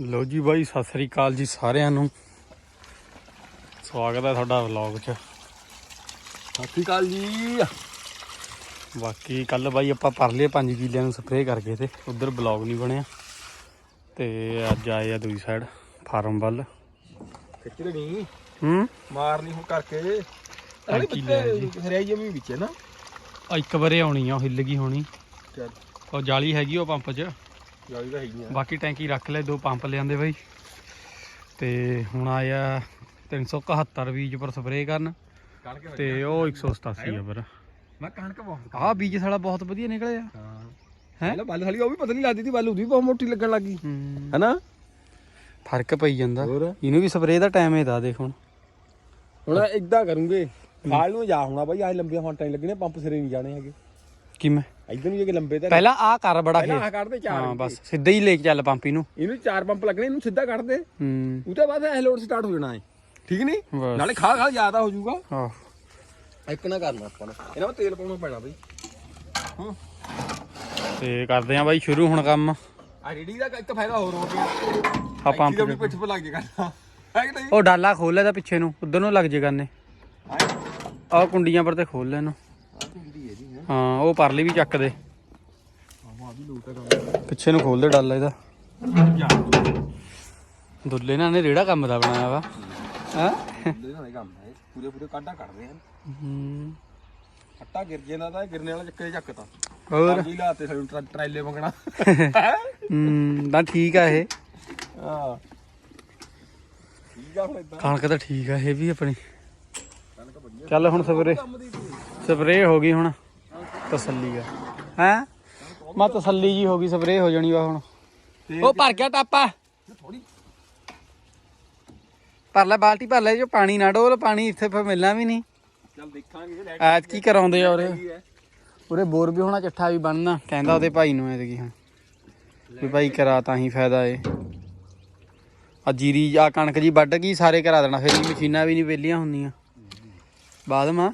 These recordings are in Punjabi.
ਲੋ ਜੀ ਬਾਈ ਸਤਿ ਸ੍ਰੀ ਅਕਾਲ ਜੀ ਸਾਰਿਆਂ ਨੂੰ। ਸਵਾਗਤ ਹੈ ਤੁਹਾਡਾ ਵਲੌਗ 'ਚ। ਸਤਿ ਸ਼੍ਰੀ ਅਕਾਲ ਜੀ। ਬਾਕੀ ਕੱਲ ਬਾਈ ਆਪਾਂ ਪਰ ਲਏ 5 ਕਿੱਲਿਆਂ ਨੂੰ ਸਪਰੇਅ ਕਰ ਗਏ ਤੇ ਉਧਰ ਬਲੌਗ ਨਹੀਂ ਬਣਿਆ। ਤੇ ਅੱਜ ਆਏ ਆ ਦੂਜੀ ਸਾਈਡ ਫਾਰਮ ਵੱਲ। ਖਿੱਚ ਲੈਣੀ ਹੂੰ? ਮਾਰਨੀ ਹੁਣ ਕਰਕੇ? ਹਰਿਆਈ ਜਮੀ ਵਿੱਚ ਹੈ ਨਾ? ਇੱਕ ਵਾਰੇ ਆਉਣੀ ਆ ਹਿੱਲ ਗਈ ਹੋਣੀ। ਚੱਲ। ਉਹ ਜਾਲੀ ਹੈਗੀ ਉਹ ਪੰਪ 'ਚ। ਜਾਲੀ ਤਾਂ ਹੈਗੀ ਆ ਬਾਕੀ ਟੈਂਕੀ ਰੱਖ ਲੈ ਦੋ ਪੰਪ ਲਿਆਂਦੇ ਬਾਈ। ਤੇ ਹੁਣ ਆਇਆ 371 ਬੀਜ ਪਰ ਸਪਰੇਅ ਕਰਨ। ਕਣਕ ਤੇ ਉਹ 187 ਆ ਪਰ ਮੈਂ ਕਣਕ ਬਹੁਤ ਆਹ ਬੀਜ ਸਾਲਾ ਬਹੁਤ ਵਧੀਆ ਨਿਕਲਿਆ। ਹਾਂ। ਹੈਂ? ਪਹਿਲਾਂ ਬੱਲ ਥਲੀ ਉਹ ਵੀ ਪਤਲੀ ਲੱਗਦੀ ਸੀ ਬੱਲ ਉਹਦੀ ਵੀ ਬਹੁਤ ਮੋਟੀ ਲੱਗਣ ਲੱਗੀ ਹੂੰ। ਹੈਨਾ? ਫ਼ਰਕ ਪਈ ਜਾਂਦਾ। ਇਹਨੂੰ ਵੀ ਸਪਰੇਅ ਦਾ ਟਾਈਮ ਇਹਦਾ ਦੇਖ ਹੁਣ। ਹੁਣ ਇਦਾਂ ਕਰੂੰਗੇ ਖਾਲ ਨੂੰ ਜਾ ਹੋਣਾ ਬਾਈ ਆਹ ਲੰਬੀਆਂ ਫਾਂਟਾਂ ਲੱਗਣੇ ਪੰਪ ਸਿਰੇ ਨਹੀਂ ਜਾਣੇ ਹੈਗੇ। ਕਿਵੇਂ ਇਧਰ ਨੂੰ ਜੇ ਕਿ ਲੰਬੇ ਤੇ ਪਹਿਲਾਂ ਆ ਕਰ ਬੜਾ ਪਹਿਲਾਂ ਖੇਤ ਆਹ ਕੱਢਦੇ ਚਾਰ ਹਾਂ ਬਸ ਸਿੱਧਾ ਹੀ ਲੈ ਕੇ ਚੱਲ ਪੰਪ ਇਹਨੂੰ ਇਹਨੂੰ ਚਾਰ ਪੰਪ ਲੱਗਣੇ ਇਹਨੂੰ ਸਿੱਧਾ ਕੱਢ ਦੇ ਹੂੰ ਉਹਦੇ ਬਾਅਦ ਇਹ ਲੋਡ ਸਟਾਰਟ ਹੋ ਜਾਣਾ ਹੈ ਠੀਕ ਨਹੀਂ ਬਸ ਨਾਲੇ ਖਾ ਖਾ ਜ਼ਿਆਦਾ ਹੋ ਜਾਊਗਾ ਆਹ ਇੱਕ ਨਾ ਕਰਨਾ ਆਪਾਂ ਨੇ ਇਹਨਾਂ ਵਿੱਚ ਤੇਲ ਪਾਉਣਾ ਪੈਣਾ ਬਈ ਹਾਂ ਤੇ ਕਰਦੇ ਆ ਬਾਈ ਸ਼ੁਰੂ ਹੁਣ ਕੰਮ ਆ ਰੇੜੀ ਦਾ ਇੱਕ ਫਾਇਦਾ ਹੋਰ ਹੋ ਗਿਆ ਆ ਪੰਪ ਦੀ ਆਪਣੀ ਪਿੱਠ 'ਤੇ ਲੱਗ ਜੇ ਕਰਨਾ ਹੈ ਕਿ ਨਹੀਂ ਉਹ ਡਾਲਾ ਖੋਲ ਲੈ ਦਾ ਪਿੱਛੇ ਨੂੰ ਉਧਰ ਨੂੰ ਲੱਗ ਜੇ ਕਰਨੇ ਹਾਂ ਆਹ ਕੁੰਡੀਆਂ ਪਰ ਤੇ ਖੋਲ ਲੈ ਇਹਨੂੰ ਆ ਹੁੰਦੀ ਹੈ ਉਹ ਪਰਲੀ ਵੀ ਚੱਕ ਦੇ। ਪਿੱਛੇ ਨੂੰ ਖੋਲ ਦੇ ਡਾਲਾ ਇਹਦਾ। ਦੁੱਲੇ ਨਾਲ ਨੇ ਰੇੜਾ ਕੰਮ ਦਾ ਬਣਾਇਆ ਵਾ। ਹਾਂ? ਦੇ ਨਾਲ ਕੰਮ ਹੈ ਪੂਰੇ ਪੂਰੇ ਕਾਢਾ ਕੱਢਦੇ ਹਨ। ਹੂੰ ਅੱਟਾ ਗਿਰ ਜਾਂਦਾ ਤਾਂ ਇਹ ਗਿਰਨੇ ਵਾਲਾ ਚੱਕੇ ਚੱਕਤਾ ਹੋਰ? ਜੀ ਲਾਤੇ ਸਾਨੂੰ ਟਰਾ- ਟਰਾਲੇ ਮੰਗਣਾ। ਹੂੰ ਤਾਂ ਠੀਕ ਆ ਇਹ। ਹਾਂ। ਠੀਕ ਆ ਹੁਣ ਇਦਾਂ ਕਣਕ ਤਾਂ ਠੀਕ ਆ ਇਹ ਵੀ ਆਪਣੀ। ਚੱਲ ਹੁਣ ਸਵੇਰੇ। ਕੰਮ ਦੀ ਸੀ। ਸਪਰੇਅ ਹੋ ਗਈ ਹੁਣ। ਤਸੱਲੀ ਆ। ਹੈ? ਮਾ ਤਸੱਲੀ ਜੀ ਹੋ ਗਈ ਸਪਰੇਅ ਹੋ ਜਾਣੀ ਵਾ ਹੁਣ। ਉਹ ਭਰ ਗਿਆ ਟਾਪਾ। ਭਰ ਲੈ ਬਾਲਟੀ ਭਰ ਲੈ ਜੋ ਪਾਣੀ ਨਾ ਡੋਲ ਪਾਣੀ ਇੱਥੇ ਫਿਰ ਮਿਲਣਾ ਵੀ ਨਹੀਂ। ਚੱਲ ਦੇਖਾਂਗੇ ਐਤ ਕੀ ਕਰਾਉਂਦੇ ਆ ਉਰੇ। ਉਰੇ ਬੋਰ ਵੀ ਹੋਣਾ ਚੱਠਾ ਵੀ ਬਣਨਾ ਕਹਿੰਦਾ ਉਹਦੇ ਭਾਈ ਨੂੰ ਐਤਕੀ ਹਾਂ। ਵੀ ਭਾਈ ਕਰਾ ਤਾਂ ਹੀ ਫਾਇਦਾ ਏ। ਆ ਜੀਰੀ ਆ ਕਣਕ ਜੀ ਵੱਢ ਗਈ ਸਾਰੇ ਕਰਾ ਦੇਣਾ ਫਿਰ ਮਸ਼ੀਨਾਂ ਵੀ ਨਹੀਂ ਵੇਲੀਆਂ ਹੁੰਦੀਆਂ। ਬਾਅਦ ਮਾ।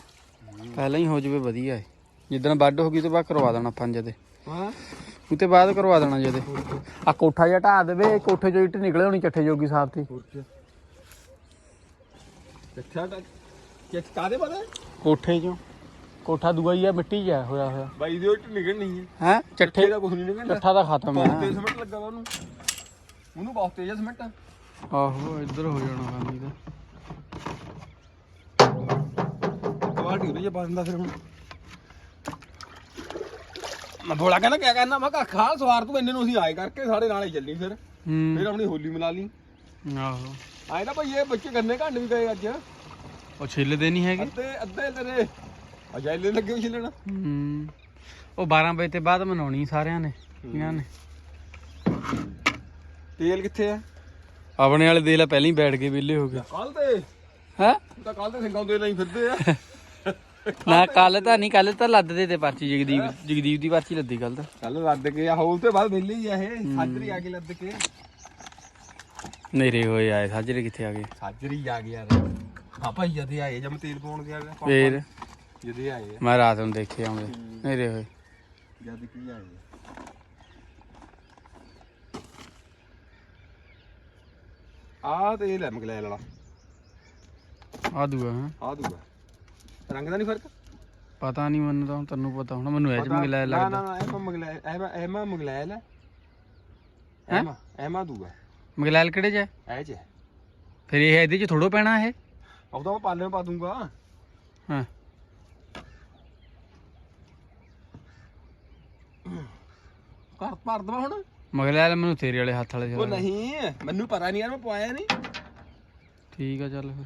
ਪਹਿਲਾਂ ਹੀ ਹੋ ਜਵੇ ਵਧੀਆ ਏ। ਜਿੱਦਣ ਵੱਢ ਹੋ ਗਈ ਤੇ ਬਾਅਦ ਕਰਵਾ ਦੇਣਾ ਪੰਜ ਦੇ ਹਾਂ। ਉਹ ਤੇ ਬਾਅਦ ਕਰਵਾ ਦੇਣਾ ਜਦੇ। ਆ ਕੋਠਾ ਜਿਹਾ ਢਾ ਦੇਵੇ ਕੋਠੇ ਚੋਂ ਇੱਟ ਨਿਕਲੇ ਹੋਣੀ ਚੱਠੇ ਜੋਗੀ ਸਾਹਿਬ ਤੇ ਦਾ ਕਾਦੇ ਪਤਾ ਕੋਠੇ ਚੋਂ। ਕੋਠਾ ਦੂਆ ਹੀ ਆ ਮਿੱਟੀ ਜਿਹਾ ਹੋਇਆ ਹੋਇਆ। ਬਾਈ ਦੇ ਉੱਟ ਨਿਕਲਣੀ ਹੈ ਹੈ? ਚੱਠੇ ਦਾ ਕੁਝ ਨਹੀਂ ਨਿਕਲਦਾ। ਚੱਠਾ ਦਾ ਖਤਮ ਹੈ ਤੇਜ਼ ਸਿਮਟ ਲੱਗਾ ਉਹਨੂੰ। ਉਹਨੂੰ ਬਹੁਤ ਤੇਜ਼ ਸਿਮਟ। ਆਹੋ ਇੱਧਰ ਹੋ ਜਾਣਾ ਕੰਮ ਇਹਦਾ। ਕੁਆਲਟੀ ਉਹਨੇ ਜੇ ਬੰਦਾ ਫਿਰ ਹੁਣ। ਮੈਂ ਬੋਲਾ ਕਹਿੰਦਾ ਕਿਆ ਕਰਨਾ ਮੈਂ ਕਿਹਾ ਖਾ ਸਵਾਰ ਤੂੰ ਇੰਨੇ ਨੂੰ ਅਸੀਂ ਆਏ ਕਰਕੇ ਸਾਡੇ ਨਾਲ ਹੀ ਚੱਲੀ ਫਿਰ। ਫਿਰ ਆਪਣੀ ਹੋਲੀ ਮਨਾ ਲਈ। ਆਹੋ। ਆਏ ਨਾ ਭਈ ਇਹ ਬੱਚੇ ਗੰਨੇ ਘੰਡ ਵੀ ਗਏ ਅੱਜ। ਉਹ ਛਿੱਲਦੇ ਨਹੀਂ ਹੈਗੇ? ਅੱਧੇ ਅੱਧੇ ਤੇਰੇ ਅਜਾਇਲੇ ਲੱਗੇ ਛਿੱਲਣ। ਹੂੰ। ਉਹ 12 ਵਜੇ ਤੇ ਬਾਅਦ ਮਨਾਉਣੀ ਸਾਰਿਆਂ ਨੇ ਇਹਨਾਂ ਨੇ। ਤੇਲ ਕਿੱਥੇ ਆ? ਆਪਣੇ ਵਾਲੇ ਦੇ ਲੈ ਪਹਿਲਾਂ ਹੀ ਬੈਠ ਕੇ ਵਿਹਲੇ ਹੋ ਗਏ। ਕੱਲ ਤੇ। ਹੈ? ਤੂੰ ਤਾਂ ਕੱਲ ਤੇ ਸਿੰਘਾਂ ਦੇ ਲਈ ਫਿਰਦੇ ਆ। ਨਾ ਕੱਲ ਤਾਂ ਨਹੀਂ ਕੱਲ ਤਾਂ ਲੱਦਦੇ ਤੇ ਪਰਚੀ ਜਗਦੀਪ ਜਗਦੀਪ ਦੀ ਪਰਚੀ ਲੱਦੀ ਕੱਲ ਤਾਂ। ਕੱਲ ਲੱਦ ਕੇ ਆ ਹੋਲ ਤੇ ਬਾਅਦ ਵਿਹਲੇ ਹੀ ਆ ਇਹ ਸਾਜਰੀ ਆ ਕੇ ਲੱਦ ਕੇ। ਨੇਰੇ ਹੋਏ ਆਏ ਸਾਜਰੇ ਕਿੱਥੇ ਆ ਗਏ? ਸਾਜਰੀ ਆ ਗਿਆ ਆ ਭਾਈ ਜਦੇ ਆਏ ਜਦ ਮੈਂ ਤੇਲ ਪਾਉਣ ਗਿਆ ਵਾ, ਫੇਰ? ਜਦੇ ਆਏ ਆ। ਮੈਂ ਰਾਤ ਨੂੰ ਦੇਖੇ ਆਉਂਦੇ ਨੇਰੇ ਹੋਏ। ਜਦ ਕੀ ਆਏ ਆ। ਤੇਲ ਹੈ ਮਗਲੈਲ ਵਾਲਾ। ਆ ਦੂਆ ਹਾਂ? ਆ ਦੂਗਾ ਰੰਗ ਦਾ ਨਹੀਂ ਫ਼ਰਕ? ਪਤਾ ਨਹੀਂ ਮੈਨੂੰ ਤਾਂ ਤੈਨੂੰ ਪਤਾ ਹੋਣਾ ਮੈਨੂੰ ਐਜ ਮੰਗ ਲੈ ਨਾ ਲੱਗਦਾ। ਨਾ ਐਮਾ ਮਗਲੈਲ ਐਮਾ ਐਮਾ ਮਗਲੈਲ ਹੈ? ਐਮਾ ਐਮਾ ਦੂਗਾ। ਮਗਲੈਲ ਕਿਹੜੇ ਚ ਹੈ? ਐ ਚ ਫਿਰ ਇਹ ਇਹਦੇ ਚ ਥੋੜੋ ਪੈਣਾ ਇਹ? ਉਹ ਤਾਂ ਮੈਂ ਪਾਲੇ ਪਾ ਦੂੰਗਾ। ਹਾਂ। ਘਰ ਭਰ ਦਵਾ ਹੁਣ। ਮਗਲੈਲ ਮੈਨੂੰ ਤੇਰੇ ਵਾਲੇ ਹੱਥ ਵਾਲੇ ਉਹ ਨਹੀਂ ਮੈਨੂੰ ਪਤਾ ਨਹੀਂ ਯਾਰ ਮੈਂ ਪਵਾਇਆ ਨਹੀਂ। ਠੀਕ ਆ ਚੱਲ ਫਿਰ।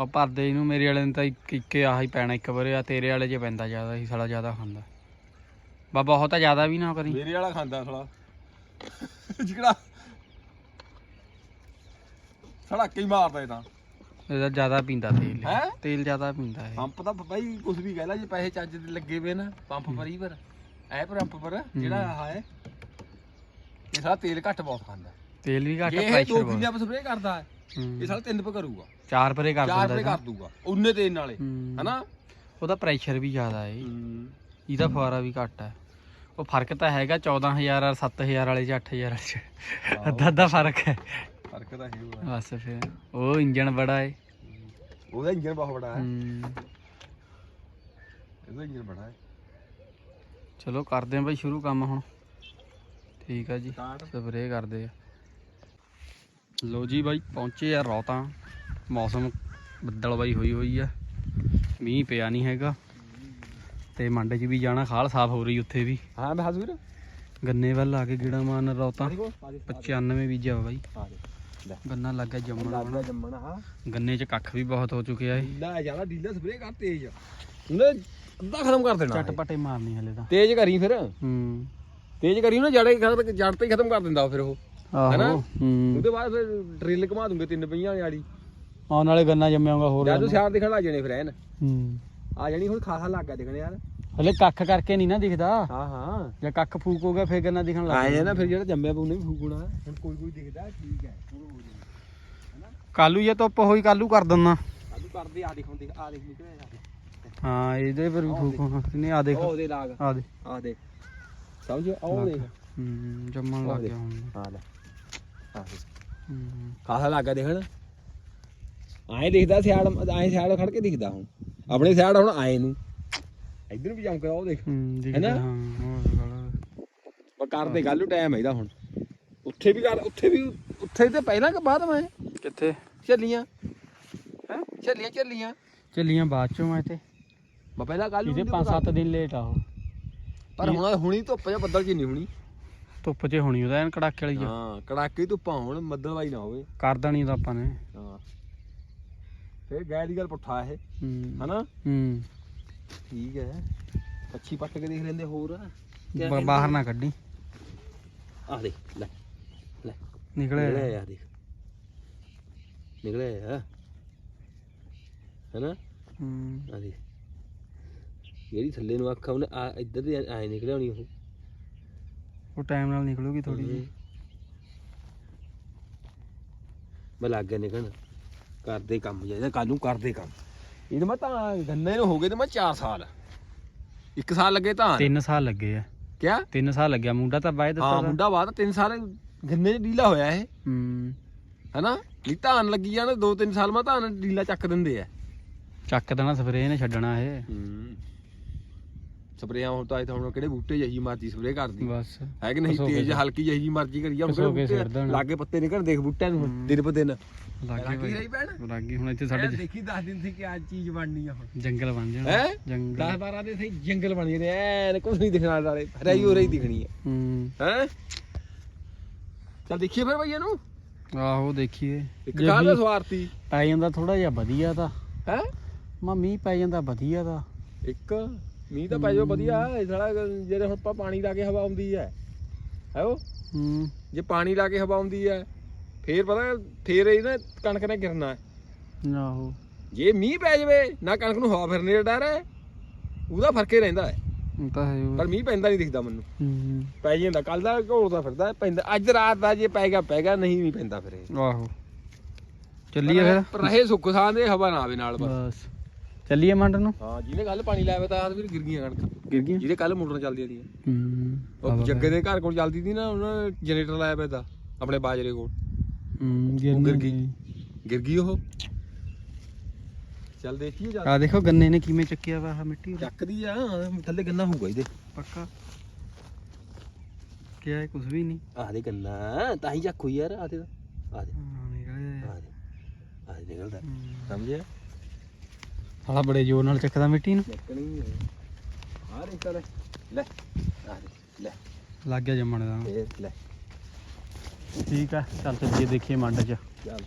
ਆ ਭਰਦੇ ਇਹਨੂੰ ਮੇਰੇ ਵਾਲੇ ਨੂੰ ਤਾਂ ਇੱਕ ਇੱਕੇ ਆਹ ਹੀ ਪੈਣਾ ਇੱਕ ਵਾਰੇ ਆ ਤੇਰੇ ਵਾਲੇ 'ਚ ਪੈਂਦਾ ਜ਼ਿਆਦਾ ਹੀ ਸਾਲਾ ਜ਼ਿਆਦਾ ਖਾਂਦਾ। ਬਾ ਬਹੁਤਾ ਜ਼ਿਆਦਾ ਵੀ ਨਾ ਕਰੀ। ਮੇਰੇ ਵਾਲਾ ਖਾਂਦਾ ਸਾਲਾ। ਜਿਹੜਾ ਸਾਲਾ ਕਈ ਮਾਰਦਾ ਇਹ ਤਾਂ। ਇਹਦਾ ਜ਼ਿਆਦਾ ਪੀਂਦਾ ਤੇਲ। ਹੈਂ? ਤੇਲ ਜ਼ਿਆਦਾ ਪੀਂਦਾ ਇਹ। ਪੰਪ ਤਾਂ ਬਾਈ ਕੁਝ ਵੀ ਕਹਿ ਲੈ ਜੇ ਪੈਸੇ ਚੱਜ ਦੇ ਲੱਗੇ ਵੇ ਨਾ ਪੰਪ ਭਰੀ ਪਰ। ਐ ਪੰਪ ਪਰ ਜਿਹੜਾ ਆਹ ਹੈ ਇਹ ਸਾਲਾ ਤੇਲ ਘੱਟ ਬਹੁਤ ਖਾਂਦਾ। ਤੇਲ ਵੀ ਘੱਟ ਜੇ ਇਹ ਪ੍ਰੈਸ਼ਰ ਦੋ ਬਹੁਤ। ਕਿੱਲੇ ਆਪ ਸਪਰੇ ਕਰਦਾ ਹੈ ਹੂੰ। ਇਹ ਸਾਲਾ ਤਿੰਨ ਪੇ ਕਰੂਗਾ। ਚਾਰ ਪਰੇ ਕਰ ਚਾਰ ਦਿੰਦਾ ਪੇ ਕਰ ਦੂਗਾ ਉਨੇ ਤੇਲ ਨਾਲੇ ਹੂੰ। ਹਨਾ? ਉਹਦਾ ਪ੍ਰੈਸ਼ਰ ਵੀ ਜ਼ਿਆਦਾ ਹੈ। ਇਹਦਾ ਫੁਆਰਾ ਵੀ ਘੱਟ ਹੈ ਉਹ ਫ਼ਰਕ ਤਾਂ ਹੈਗਾ 14000 ਔਰ 7000 ਵਾਲੇ ਚ 8000 ਵਾਲੇ ਚ। ਅੱਧਾ ਅੱਧਾ ਫ਼ਰਕ ਹੈ। ਫ਼ਰਕ ਤਾਂ ਹੈ ਬਸ ਫਿਰ ਉਹ ਇੰਜਣ ਬੜਾ ਏ। ਉਹਦਾ ਇੰਜਨ ਬਹੁਤ ਬੜਾ ਹੈ। ਹੂੰ। ਇਹਦਾ ਇੰਜਨ ਬੜਾ ਹੈ। ਚਲੋ ਕਰਦੇ ਆਂ ਬਾਈ ਸ਼ੁਰੂ ਕੰਮ ਹੁਣ। ਠੀਕ ਆ ਜੀ। ਸਟਾਰਟ ਸਪਰੇਅ ਕਰਦੇ ਆ। ਲੋ ਜੀ ਬਾਈ ਪਹੁੰਚੇ ਆ ਰੌਤਾਂ। ਮੌਸਮ ਬੱਦਲ ਬਾਈ ਹੋਈ ਹੋਈ ਆ। ਮੀਂਹ ਪਿਆ ਨਹੀਂ ਹੈਗਾ। ਤੇ ਮੰਡ 'ਚ ਵੀ ਜਾਣਾ ਖਾਲ ਸਾਫ਼ ਹੋ ਰਹੀ ਉੱਥੇ ਵੀ। ਹਾਂ ਮੈਂ ਹਸਵੀਰ ਗੰਨੇ ਵੱਲ ਆ ਕੇ ਗੀੜਾ ਮਾਰਨ ਰੌਤਾਂ। ਦੇਖੋ 95 ਬੀਜਿਆ ਬਾਈ। ਗੰਨਾ ਲੱਗਾ ਜੰਮਣ ਜੰਮਣਾ ਹਾਂ। ਗੰਨੇ 'ਚ ਕੱਖ ਵੀ ਬਹੁਤ ਹੋ ਚੁੱਕਿਆ ਏ। ਜ਼ਿਆਦਾ ਡੀਲਾ ਸਪਰੇ ਕਰ ਤੇਜ਼। ਉਹਨੇ ਅੱਧਾ ਖਤਮ ਕਰ ਦੇਣਾ। ਇਹ। ਝਟਪਟੇ ਮਾਰਨੀ ਹਲੇ ਤਾਂ। ਤੇਜ਼ ਕਰੀ ਫਿਰ। ਹੂੰ। ਤੇਜ਼ ਕਰੀ ਉਹਨੇ ਜੜੇ ਜੜ ਤੇ ਹੀ ਖਤਮ ਕਰ ਦਿੰਦਾ ਫਿਰ ਉਹ। ਹੈਨਾ? ਆਹੋ ਹੂੰ। ਉਹਦੇ ਬਾਅਦ ਫਿਰ ਡਰਿੱਲ ਘੁਮਾ ਦੂੰਗੇ ਤਿੰਨ ਪਈਆਂ ਵਾਲੀ ਆਉਣ ਵਾਲੇ ਗੰਨਾ ਜੰਮਿਆਗਾ ਹੋਰ ਜਦ ਤੂੰ ਸਿਆਰ ਦਿਖਣ ਲੱਗ ਜਾਣੇ ਫਿਰ ਐਨ। ਹੂੰ। ਆ ਜਾਣੀ ਹੁਣ ਖਾਸਾ ਲੱਗ ਗਿਆ ਦਿਖਣ ਯਾਰ। ਹਲੇ ਕੱਖ ਕਰਕੇ ਨਹੀਂ ਨਾ ਦਿਖਦਾ। ਹਾਂ ਹਾਂ। ਜੇ ਕੱਖ ਫੂਕ ਹੋ ਗਿਆ ਫੇਰ ਗੰਨਾ ਦਿਖਣ ਲੱਗ ਆਏ ਨਾ ਫਿਰ ਜਿਹੜਾ ਜੰਮਿਆ ਪਊ ਵੀ ਫੂਕਣਾ ਹੁਣ। ਕੋਈ ਕੋਈ ਦਿਖਦਾ ਠੀਕ ਹੈ। ਸ਼ੁਰੂ ਹੋ ਜਾਣਾ। ਕਾਲੂ ਜੇ ਧੁੱਪ ਹੋਈ ਕਾਲੂ ਕਰ ਦਿੰਦਾ। ਆ ਤੂੰ ਕਰਦੇ ਆ ਦੇਖ ਹੁਣ ਦੇਖ ਆ ਦੇਖ ਨਿਕਲਿਆ ਜਾ ਹਾਂ ਇਹਦੇ ਪਰ ਵੀ ਫੂਕ ਹੋਣਾ। ਨਹੀਂ ਆ ਦੇਖ। ਉਹ ਉਹਦੇ ਲਾਗ। ਆ ਦੇ ਆ ਦੇਖ। ਸਮਝ? ਉਹ ਦੇਖ। ਹੂੰ ਜੰਮਣ ਲੱਗ ਗਿਆ ਹੁਣ। ਆ ਲੈ। ਖਾਸਾ ਲੱਗ ਦੇਖਣ। ਆਏ ਦਿਖਦਾ ਸਿਆੜ ਆਏ ਸਿਆੜ ਖੜ ਕੇ ਦਿਖਦਾ ਹੁਣ। ਆਪਣੇ ਸਿਆੜ ਹੁਣ ਆਏ ਨੂੰ। ਇਧਰ ਵੀ ਜੰਮ ਉਹ ਦੇਖ। ਹੈਨਾ? ਗੱਲ। ਪਰ ਕਰਦੇ ਗੱਲ ਨੂੰ ਟਾਈਮ ਇਹਦਾ ਹੁਣ। ਉੱਥੇ ਵੀ ਕਰ ਉੱਥੇ ਵੀ ਉੱਥੇ ਤੇ ਪਹਿਲਾਂ ਕਿ ਬਾਅਦ ਮੈਂ? ਕਿੱਥੇ? ਚੱਲੀਆਂ ਹੈ? ਚੱਲੀਆਂ ਚੱਲੀਆਂ ਚੱਲੀਆਂ ਬਾਅਦ ਚੋਂ ਮੈਂ ਤੇ ਮੈਂ ਪਹਿਲਾਂ ਕੱਲ ਇਹਦੇ 5-7 ਦਿਨ ਲੇਟ ਆ ਉਹ। ਪਰ ਹੁਣ ਹੁਣੀ ਧੁੱਪ ਜਾਂ ਬੱਦਲ ਚ ਨਹੀਂ ਹੁਣੀ। ਧੁੱਪ 'ਚ ਹੋਣੀ ਉਹਦਾ ਐਨ ਕੜਾਕੇ ਵਾਲੀ ਚ। ਹਾਂ ਕੜਾਕੇ ਧੁੱਪਾਂ ਹੋਣ ਬੱਦਲਵਾਈ ਨਾ ਹੋਵੇ। ਕਰ ਦੇਣੀ ਤਾਂ ਆਪਾਂ ਨੇ। ਹਾਂ। ਫੇਰ ਗੈਰ ਦੀ ਗੱਲ ਪੁੱਠਾ ਇਹ ਹੂੰ। ਹਨਾ? ਹੂੰ। ਠੀਕ ਹੈ। ਪੱਛੀ ਪੱਟ ਕੇ ਦੇਖ ਲੈਂਦੇ ਹੋਰ। ਬ- ਬਾਹਰ ਨਾ ਕੱਢੀ। ਆ ਦੇ ਲੈ ਲੈ। ਨਿਕਲੇ ਨਿਕਲਿਆ ਯਾਰ ਦੇਖ। ਨਿਕਲਿਆ ਹੈਨਾ? ਹੂੰ। ਆ ਦੇ ਜਿਹੜੀ ਥੱਲੇ ਨੂੰ ਅੱਖ ਉਹਨੇ ਆ ਇੱਧਰ ਦੀ ਆਏ ਨਿਕਲਿਆ ਹੋਣੀ ਉਹ। ਉਹ ਟਾਈਮ ਨਾਲ ਨਿਕਲੂਗੀ ਥੋੜੀ ਜਿਹੀ। ਮੈਂ ਲੱਗ ਗਿਆ ਨਿਕਲਣ। ਕਰਦੇ ਕੰਮ ਜਿਹੜਾ ਕੱਲ ਨੂੰ ਕਰਦੇ ਕੰਮ। ਇਹ ਤਾਂ ਮੈਂ ਤਾਂ ਗੰਨੇ ਨੂੰ ਹੋ ਗਏ ਤੇ ਮੈਂ 4 ਸਾਲ। ਇੱਕ ਸਾਲ ਲੱਗੇ ਤਾਂ। 3 ਸਾਲ ਲੱਗੇ ਆ। ਕਿਆ? 3 ਸਾਲ ਲੱਗਿਆ ਮੁੰਡਾ ਤਾਂ ਵਾਏ ਦਿੱਤਾ ਹਾਂ। ਮੁੰਡਾ ਬਾਅਦ 3 ਸਾਲ ਗੰਨੇ 'ਚ ਢੀਲਾ ਹੋਇਆ ਇਹ। ਹੂੰ। ਹੈਨਾ? ਨਹੀਂ ਧਾਨ ਲੱਗੀ ਜਾਣ 2-3 ਸਾਲ ਮੈਂ ਧਾਨ ਢੀਲਾ ਚੱਕ ਦਿੰਦੇ ਆ। ਚੱਕ ਦੇਣਾ ਸਪਰੇਅ ਨੇ ਛੱਡਣਾ ਇਹ। ਹੂੰ। ਸਪਰੇਆਂ ਹੁਣ ਤਾਂ ਇਹ ਤਾਂ ਹੁਣ ਕਿਹੜੇ ਬੂਟੇ ਜਿਹੀ ਮਰਜ਼ੀ ਸਪਰੇ ਕਰਦੀ ਬਸ। ਹੈ ਕਿ ਨਹੀਂ? ਤੇਜ਼ ਹਲਕੀ ਜਿਹੀ ਮਰਜ਼ੀ ਕਰੀ ਜਾ ਹੁਣ ਲਾਗੇ ਪੱਤੇ ਨਿਕਲ ਦੇਖ ਬੂਟਿਆਂ ਨੂੰ। ਦਿਨ ਪ ਦਿਨ। ਲੱਗੇ ਰਹੀ ਭੈਣ? ਲੱਗੀ ਹੁਣ ਇੱਥੇ ਸਾਡੇ ਦੇਖੀ 10 ਦਿਨ ਸੀ ਕਿ ਅੱਜ ਚੀਜ਼ ਬਣਨੀ ਆ ਹੁਣ। ਜੰਗਲ ਬਣ ਜਾਣਾ। ਹੈ? ਜੰਗਲ। 10 12 ਦੇ ਸੇ ਜੰਗਲ ਬਣ ਜਾਣੇ ਐ ਕੁਝ ਨਹੀਂ ਦਿਖਣਾ ਨਾਲੇ। ਹਰਾਈ ਹੋ ਰਹੀ ਦਿਖਣੀ ਹੈ ਹੂੰ। ਹੈ? ਚੱਲ ਦੇਖੀਏ ਫਿਰ ਭਈਆ ਨੂੰ। ਆਹੋ ਦੇਖੀਏ। ਇੱਕ ਦਾ ਸਵਾਰਤੀ? ਪੈ ਜਾਂਦਾ ਥੋੜਾ ਜਿਹਾ ਵਧੀਆ ਤਾਂ। ਹੈ? ਮਾ ਮੀਂਹ ਪੈ ਜਾਂਦਾ ਵਧੀਆ ਤਾਂ। ਇੱਕ ਮੀਂਹ ਤਾਂ ਪੈ ਜਾਓ ਵਧੀਆ। ਇਹ ਸਾਲਾ ਜਿਹੜੇ ਹੁਣ ਆਪਾਂ ਪਾਣੀ ਲਾ ਕੇ ਹਵਾ ਆਉਂਦੀ ਹੈ ਹੈ ਉਹ? ਹੂੰ। ਜੇ ਪਾਣੀ ਲਾ ਕੇ ਹਵਾ ਆਉਂਦੀ ਹੈ ਫੇਰ ਪਤਾ ਫੇਰ ਇਹ ਨਾ ਕਣਕ ਨੇ ਗਿਰਨਾ ਹੈ। ਆਹੋ। ਜੇ ਮੀਂਹ ਪੈ ਜਾਵੇ ਨਾ ਕਣਕ ਨੂੰ ਹਵਾ ਫਿਰਨੇ ਦਾ ਡਰ ਹੈ ਉਹਦਾ ਫ਼ਰਕ ਹੀ ਰਹਿੰਦਾ ਹੈ। ਉਹ ਤਾਂ ਹੈ। ਪਰ ਮੀਂਹ ਪੈਂਦਾ ਨਹੀਂ ਦਿਖਦਾ ਮੈਨੂੰ। ਹੂੰ ਪੈ ਜਾਂਦਾ ਕੱਲ ਦਾ ਘੋਲਦਾ ਫਿਰਦਾ ਪੈਂਦਾ। ਅੱਜ ਰਾਤ ਦਾ ਜੇ ਪੈ ਗਿਆ ਪੈ ਗਿਆ ਨਹੀਂ ਨਹੀਂ ਪੈਂਦਾ ਫਿਰ ਇਹ। ਆਹੋ। ਚੱਲੀਏ ਫਿਰ। ਪਰ ਰਹੇ ਸੁੱਖ ਸਾਂ ਦੇ ਹਵਾ ਨਾ ਆਵੇ ਨਾਲ ਬਸ। ਬਸ। ਚੱਲੀਏ ਮੰਡ ਨੂੰ? ਹਾਂ ਜਿਹਨੇ ਕੱਲ ਪਾਣੀ ਲਾਇਆ ਤਾਂ ਫਿਰ ਗਿਰ ਗਈਆਂ ਕਣਕਾਂ। ਗਿਰ ਗਈ ਜਿਹਦੇ ਕੱਲ ਮੋਟਰਾਂ ਚੱਲਦੀਆਂ ਸੀ ਹੂੰ ਉਹ ਜੱਗੇ ਦੇ ਘਰ ਕੋਲ ਚੱਲਦੀ ਸੀ ਨਾ ਉਹਨਾਂ ਜਨਰੇਟਰ ਲਾਇਆ ਪਿਆ ਤਾ ਆਪਣੇ ਬਾਜਰੇ ਕੋਲ। ਹੂੰ ਗਿਰ ਉਹ ਗਿਰ ਗਈ। ਗਿਰ ਗਈ ਉਹ। ਚੱਲ ਦੇਖੀਏ ਚੱਲ ਆ ਦੇਖੋ ਗੰਨੇ ਨੇ ਕਿਵੇਂ ਚੱਕਿਆ ਵਾ ਆਹ ਮਿੱਟੀ ਚੱਕਦੀ ਆ ਥੱਲੇ ਗੰਨਾ ਹੋਊਗਾ ਇਹਦੇ। ਪੱਕਾ? ਕਿਆ ਹੈ ਕੁਝ ਵੀ ਨਹੀਂ। ਆਹ ਦੇ ਗੰਨਾ ਤਾਂ ਹੀ ਚੱਕੂ ਯਾਰ ਆਹ ਦੇ ਆਹ ਦੇ। ਨਿਕਲੇ ਆਹ ਦੇ। ਆਹ ਦੇ ਨਿਕਲਦਾ। ਸਮਝਿਆ? ਸਾਲਾ ਬੜੇ ਜ਼ੋਰ ਨਾਲ ਚੱਕਦਾ ਮਿੱਟੀ ਨੂੰ। ਚੱਕਣੀ ਹੈ ਆਹ ਦੇ ਲੈ ਦੇ ਲੈ ਲੱਗ ਗਿਆ ਜੰਮਣ ਦਾ। ਫੇਰ ਲੈ ਠੀਕ ਆ ਚੱਲ ਚੱਲੀਏ ਦੇਖੀਏ ਮੰਡ 'ਚ। ਚੱਲ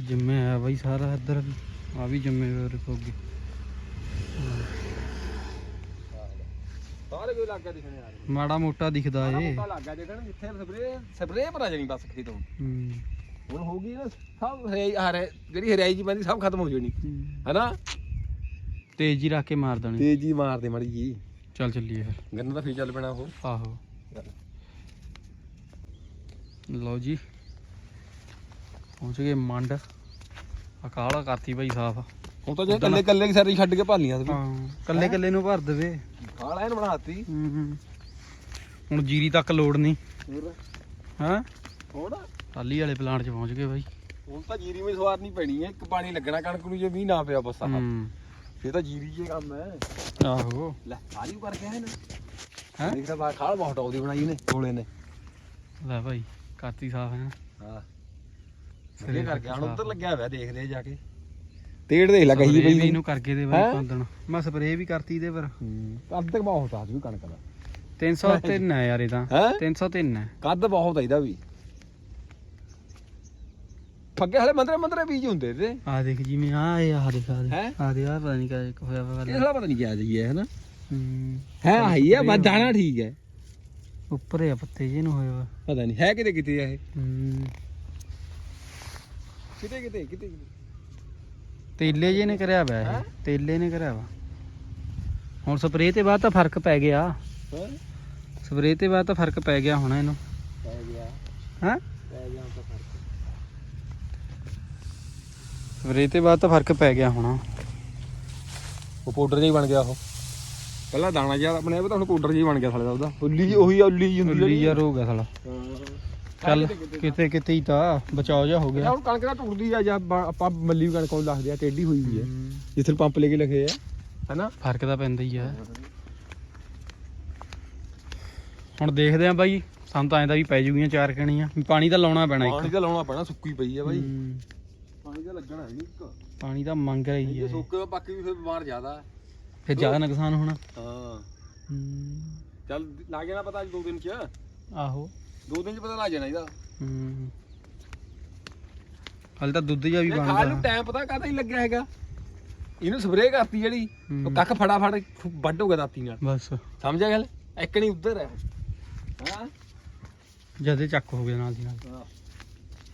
ਜਿੰਮੇ ਆ ਬਈ ਸਾਰਾ ਇੱਧਰ ਵੀ ਆ ਵੀ ਜੰਮੇ ਹੋਏ ਰਖੋਗੇ ਸਾਰੇ ਕੋਈ ਲੱਗ ਗਿਆ ਦਿਖਣੇ ਆ ਮਾੜਾ ਮੋਟਾ ਦਿਖਦਾ ਏ ਲੱਗ ਗਿਆ ਦੇਖਣ ਜਿੱਥੇ ਸਪਰੇ ਸਪਰੇ ਪਰ ਆ ਜਾਣੀ ਬਸ ਖੇਤੋਂ ਹੂੰ। ਹੁਣ ਹੋ ਗਈ ਨਾ ਸਭ ਹਰਿਆਈ ਆ ਰਿਹਾ ਜਿਹੜੀ ਹਰਿਆਈ ਜੀ ਪੈਂਦੀ ਸਭ ਖਤਮ ਹੋ ਜਾਣੀ। ਹੈਨਾ? ਤੇਜ਼ੀ ਰੱਖ ਕੇ ਮਾਰ ਦੇਣੀ। ਤੇਜ਼ੀ ਮਾਰਦੇ ਮੜੀ ਜੀ। ਚੱਲ ਚੱਲੀਏ ਫਿਰ। ਗੰਨਾ ਤਾਂ ਫੇਰ ਚੱਲ ਪੈਣਾ ਉਹ। ਆਹੋ। ਲਓ ਜੀ। ਪਹੁੰਚ ਗਏ ਮੰਡ। ਅਕਾਲਾ ਕਰਤੀ ਬਾਈ ਸਾਫ਼। ਹੁਣ ਤਾਂ ਜੇ ਕੱਲੇ ਕੱਲੇ ਸਾਰੇ ਛੱਡ ਕੇ ਭਾਲੀਆਂ ਸੀ। ਹਾਂ ਕੱਲੇ ਕੱਲੇ ਨੂੰ ਭਰ ਦੇਵੇ। ਖਾਲ ਐਨ ਬਣਾਤੀ ਹੂੰ ਹੂੰ। ਹੁਣ ਜੀਰੀ ਤੱਕ ਲੋੜ ਨਹੀਂ। ਹੋਰ? ਹਾਂ? ਹੁਣ ਟਾਲੀ ਵਾਲੇ ਪਲਾਂਟ 'ਚ ਪਹੁੰਚ ਗਏ ਬਾਈ। ਹੁਣ ਤਾਂ ਜੀਰੀ ਵਿੱਚ ਸਵਾਰ ਨਹੀਂ ਪੈਣੀ ਹੈ। ਇੱਕ ਪਾਣੀ ਲੱਗਣਾ ਕਣਕ ਨੂੰ ਜੇ ਮੀਂਹ ਨਾ ਪਿਆ ਬਸ ਆਹ। ਹੂੰ। ਇਹ ਤਾਂ ਜੀਰੀ ਜੇ ਕੰਮ ਹੈ। ਆਹੋ। ਲੈ ਸਾਰੀ ਕਰ ਗਿਆ ਹੈ ਨਾ। ਹੈਂ? ਦੇਖਦਾ ਬਾ ਖਾਲ ਬਹੁਤ ਆਉਦੀ ਬਣਾਈ ਨੇ ਗੋਲੇ ਨੇ। ਲੈ ਭਾਈ ਕਾਤੀ ਸਾਫ਼ ਹੈ ਹਾਂ। ਸਿਰੇ ਸਿਰੇ ਕਰ ਗਿਆ ਹੁਣ ਉੱਧਰ ਲੱਗਿਆ ਹੋਇਆ ਦੇਖ ਲੈ ਜਾ ਕੇ। ਤੇੜ ਦੇਖ ਲੈ ਕਹੀ ਸਪਰੇਅ ਵੀ ਪਈ ਇਹਨੂੰ ਕਰਕੇ ਦੇ ਹੈਂ? ਬਾਈ ਪੰਦਣ ਮੈਂ ਸਪਰੇਅ ਵੀ ਕਰਤੀ ਇਹਦੇ ਪਰ। ਕੱਦ ਤੱਕ ਬਹੁਤ ਆ ਕਣਕ ਦਾ। 303 ਹੈ ਯਾਰ ਇਹ ਤਾਂ। ਹੈ? 303 ਹੈ। ਕੱਦ ਬਹੁਤ ਆ ਇਹਦਾ ਵੀ। ਫੱਗੇ ਹਲੇ ਮੰਦਰੇ ਮੰਦਰੇ ਬੀਜ ਹੁੰਦੇ ਤੇ। ਆ ਦੇਖ ਜਿਵੇਂ ਆ ਇਹ ਆ ਦੇਖ ਆ ਹੈਂ? ਆ ਦੇ ਆ ਪਤਾ ਨਹੀਂ ਕਿਆ ਹੋਇਆ ਵਾ ਗੱਲ ਸਾਲਾ ਪਤਾ ਨਹੀਂ ਕਿਆ ਜੀ ਹੈ ਹਨਾ? ਹੂੰ। ਹੈ ਆਈ ਹੈ ਬਸ ਦਾਣਾ ਠੀਕ ਹੈ। ਉੱਪਰ ਆ ਪੱਤੇ ਜੇ ਨੂੰ ਹੋਇਆ ਵਾ। ਪਤਾ ਨਹੀਂ ਹੈ ਕਿਤੇ ਕਿਤੇ ਇਹ? ਹੂੰ। ਕਿਤੇ ਕਿਤੇ ਕਿਤੇ ਕਿਤੇ। ਤੇਲੇ ਜੇ ਨੇ ਕਰਿਆ ਵਾ ਹੈਂ? ਇਹ ਤੇਲੇ ਨੇ ਕਰਿਆ ਵਾ। ਹੁਣ ਸਪਰੇਅ ਤੇ ਬਾਅਦ ਤਾਂ ਫ਼ਰਕ ਪੈ ਗਿਆ। ਹਾਂ? ਸਪਰੇਅ ਤੇ ਬਾਅਦ ਤਾਂ ਫ਼ਰਕ ਪੈ ਗਿਆ ਹੋਣਾ ਇਹਨੂੰ। ਪੈ ਗਿਆ। ਹਾਂ ਪੈ ਗਿਆ ਤਾਂ ਫ਼ਰਕ ਸਪਰੇਅ ਤੇ ਬਾਅਦ ਤਾਂ ਫ਼ਰਕ ਪੈ ਗਿਆ ਹੋਣਾ। ਉਹ ਪਾਊਡਰ ਜਿਹਾ ਹੀ ਬਣ ਗਿਆ ਉਹ। ਪਹਿਲਾਂ ਦਾਣਾ ਜਿਹਾ ਆਪਣੇ ਆਪ ਤਾਂ ਹੁਣ ਪਾਊਡਰ ਜਿਹਾ ਹੀ ਬਣ ਗਿਆ ਸਾਲੇ ਦਾ ਉਹਦਾ। ਉੱਲੀ ਉਹੀ ਉੱਲੀ ਜਿਹੀ ਹੁੰਦੀ ਉੱਲੀ ਯਾਰ ਹੋ ਗਿਆ ਸਾਲਾ। ਚੱਲ ਕਿਤੇ ਕਿਤੇ ਹੀ ਤਾਂ ਬਚਾਓ ਜਾ ਹੋ ਗਿਆ। ਹੁਣ ਕਣਕ ਦਾ ਟੁੱਟਦੀ ਆ ਜਾਂ ਆਪਾਂ ਮੱਲੀ ਕਣਕ ਨੂੰ ਲੱਗਦੇ ਆ ਟੇਢੀ ਹੋਈ ਵੀ ਹੈ। ਜਿੱਥੇ ਪੰਪ ਲੈ ਕੇ ਲਗੇ ਆ ਹੈਨਾ? ਫ਼ਰਕ ਤਾਂ ਪੈਂਦਾ ਹੀ ਆ। ਹੁਣ ਦੇਖਦੇ ਆ ਬਾਈ ਸਾਨੂੰ ਤਾਂ ਐਂ ਦਾ ਵੀ ਪੈ ਜੂਗੀਆਂ ਚਾਰ ਕਣੀਆਂ। ਵੀ ਪਾਣੀ ਤਾਂ ਲਾਉਣਾ ਪੈਣਾ ਪਾਣੀ ਇੱਕ ਤਾਂ ਲਾਉਣਾ ਪੈਣਾ ਸੁੱਕੀ ਪਈ ਆ ਬਾਈ। ਪਾਣੀ ਤਾਂ ਲੱਗਣਾ ਹੈ ਨਹੀਂ ਇੱਕ। ਪਾਣੀ ਤਾਂ ਮੰਗ ਰਹੀ ਜੇ ਹੈ। ਸੁੱਕੇ ਬਾਕੀ ਵੀ ਫਿਰ ਬਿਮਾਰ ਜ਼ਿਆਦਾ। ਫਿਰ ਜ਼ਿਆਦਾ ਨੁਕਸਾਨ ਹੋਣਾ। ਹਾਂ। ਹੂੰ। ਚੱਲ ਲੱਗ ਜਾਣਾ ਪਤਾ ਅੱਜ ਦੋ ਦਿਨ ਚ। ਆਹੋ। ਦੋ ਦਿਨ ਚ ਪਤਾ ਲੱਗ ਜਾਣਾ ਇਹਦਾ। ਹੂੰ। ਹਲ ਤਾਂ ਦੁੱਧ ਜਿਹਾ ਵੀ ਇਹ ਖਾਲ ਨੂੰ ਬਣਦਾ ਟਾਈਮ ਪਤਾ ਕਾਹਦਾ ਹੀ ਲੱਗਿਆ ਹੈਗਾ। ਇਹਨੂੰ ਸਪਰੇਅ ਕਰਤੀ ਜਿਹੜੀ। ਉਹ ਹੂੰ। ਕੱਖ ਫਟਾਫਟ ਵੱਢ ਹੋ ਗਿਆ ਦਾਤੀ ਨਾਲ। ਬਸ। ਸਮਝਿਆ ਗੱਲ? ਇੱਕਣੀ ਉੱਧਰ ਹੈ। ਹਾਂ। ਜਦੇ ਚੱਕ ਹੋ ਗਿਆ ਨਾਲ ਦੀ ਨਾਲ।